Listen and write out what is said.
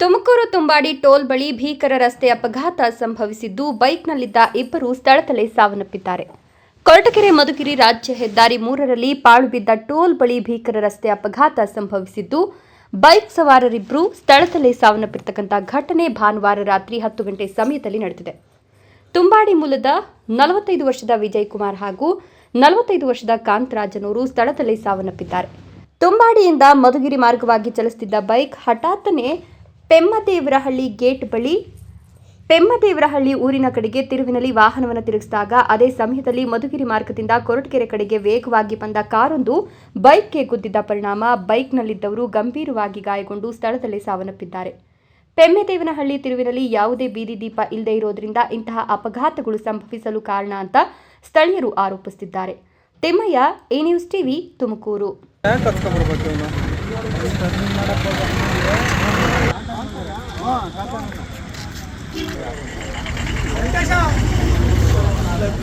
Tumakuru Tumbadi toll ಬಳಿ ಭೀಕರ ರಸ್ತೆ ಅಪಘಾತ ಸಂಭವಿಸಿದ್ದು ಬೈಕ್ನಲ್ಲಿದ್ದ ಇಬ್ಬರು ಸ್ಥಳದಲ್ಲೇ ಸಾವನ್ನಪ್ಪಿದ್ದಾರೆ. ಕೊರಟಗೆರೆ ಮಧುಗಿರಿ ರಾಜ್ಯ ಹೆದ್ದಾರಿ ಮೂರರಲ್ಲಿ ಪಾಳು ಬಿದ್ದ ಟೋಲ್ ಬಳಿ ಭೀಕರ ರಸ್ತೆ ಅಪಘಾತ ಸಂಭವಿಸಿದ್ದು ಬೈಕ್ ಸವಾರರಿಬ್ಬರು ಸ್ಥಳದಲ್ಲೇ ಸಾವನ್ನಪ್ಪಿರ್ತಕ್ಕಂಥ ಘಟನೆ ಭಾನುವಾರ ರಾತ್ರಿ ಹತ್ತು ಗಂಟೆ ಸಮಯದಲ್ಲಿ ನಡೆದಿದೆ. ತುಂಬಾಡಿ ಮೂಲದ ನಲವತ್ತೈದು ವರ್ಷದ ವಿಜಯ್ ಕುಮಾರ್ ಹಾಗೂ ನಲವತ್ತೈದು ವರ್ಷದ ಕಾಂತರಾಜನವರು ಸ್ಥಳದಲ್ಲಿ ಸಾವನ್ನಪ್ಪಿದ್ದಾರೆ. ತುಂಬಾಡಿಯಿಂದ ಮಧುಗಿರಿ ಮಾರ್ಗವಾಗಿ ಚಲಿಸುತ್ತಿದ್ದ ಬೈಕ್ ಹಠಾತ್ತನೆ ಪೆಮ್ಮದೇವರಹಳ್ಳಿ ಗೇಟ್ ಬಳಿ, ಪೆಮ್ಮದೇವರಹಳ್ಳಿ ಊರಿನ ಕಡೆಗೆ ತಿರುವಿನಲ್ಲಿ ವಾಹನವನ್ನು ತಿರುಗಿಸಿದಾಗ ಅದೇ ಸಮಯದಲ್ಲಿ ಮಧುಗಿರಿ ಮಾರ್ಗದಿಂದ ಕೊರಟಗೆರೆ ಕಡೆಗೆ ವೇಗವಾಗಿ ಬಂದ ಕಾರೊಂದು ಬೈಕ್ಗೆ ಗುದ್ದಿದ್ದ ಪರಿಣಾಮ. ಬೈಕ್ನಲ್ಲಿದ್ದವರು ಗಂಭೀರವಾಗಿ ಗಾಯಗೊಂಡು ಸ್ಥಳದಲ್ಲೇ ಸಾವನ್ನಪ್ಪಿದ್ದಾರೆ. ಪೆಮ್ಮೆದೇವನಹಳ್ಳಿ ತಿರುವಿನಲ್ಲಿ ಯಾವುದೇ ಬೀದಿ ದೀಪ ಇಲ್ಲದೆ ಇರೋದ್ರಿಂದ ಇಂತಹ ಅಪಘಾತಗಳು ಸಂಭವಿಸಲು ಕಾರಣ ಅಂತ ಸ್ಥಳೀಯರು ಆರೋಪಿಸುತ್ತಿದ್ದಾರೆ Thimmaiah A news TV Tumakuru.